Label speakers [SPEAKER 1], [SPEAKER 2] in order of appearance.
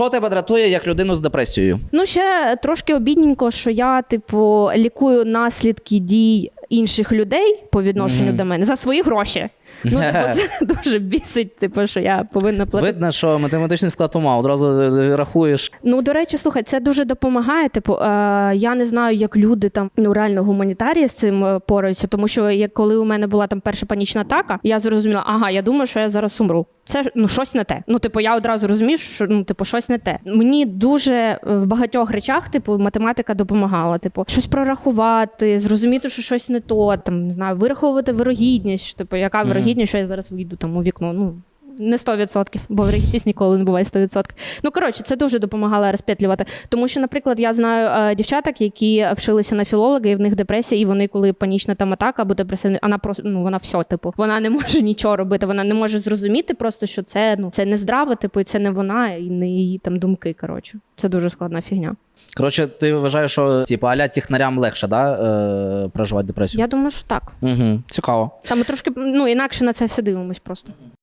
[SPEAKER 1] Що тебе дратує як людину з депресією?
[SPEAKER 2] Ну, ще трошки обідненько, що я, типу, лікую наслідки дій інших людей по відношенню
[SPEAKER 1] Мгм.
[SPEAKER 2] до мене за свої гроші. Ну, це дуже бісить, типу, що я повинна платити.
[SPEAKER 1] Видно, що математичний склад ума одразу е, рахуєш.
[SPEAKER 2] Ну, до речі, слухай, це дуже допомагає. Типу, е, я не знаю, як люди там ну реально гуманітарії з цим е, пораються, тому що як коли у мене була там перша панічна атака, я зрозуміла, ага, я думаю, що я зараз умру. Це ну щось не те. Ну, типу, я одразу розумію, що ну, типу, щось не те. Мені дуже е, в багатьох речах, типу, математика допомагала. Типу, щось прорахувати, зрозуміти, що щось не то, там не знаю, вираховувати вирогідність, що, типу, яка вирогідність, що я зараз вийду там у вікно. Ну не 100%, бо вирогідність ніколи не буває 100%. Ну коротше, це дуже допомагало розпетлювати. Тому що, наприклад, я знаю е, дівчаток, які вчилися на філолога, і в них депресія, і вони, коли панічна там атака або депресивна, вона просто ну вона все, типу, вона не може нічого робити, вона не може зрозуміти просто, що це ну це не здраво, типу, і це не вона, і не її там думки. Коротше, це дуже складна фігня.
[SPEAKER 1] Коротше, ти вважаєш, що типу, аля технарям легше, да, е, проживати депресію?
[SPEAKER 2] Я думаю, що так.
[SPEAKER 1] Угу. Цікаво.
[SPEAKER 2] Ми трошки ну інакше на це все дивимось просто.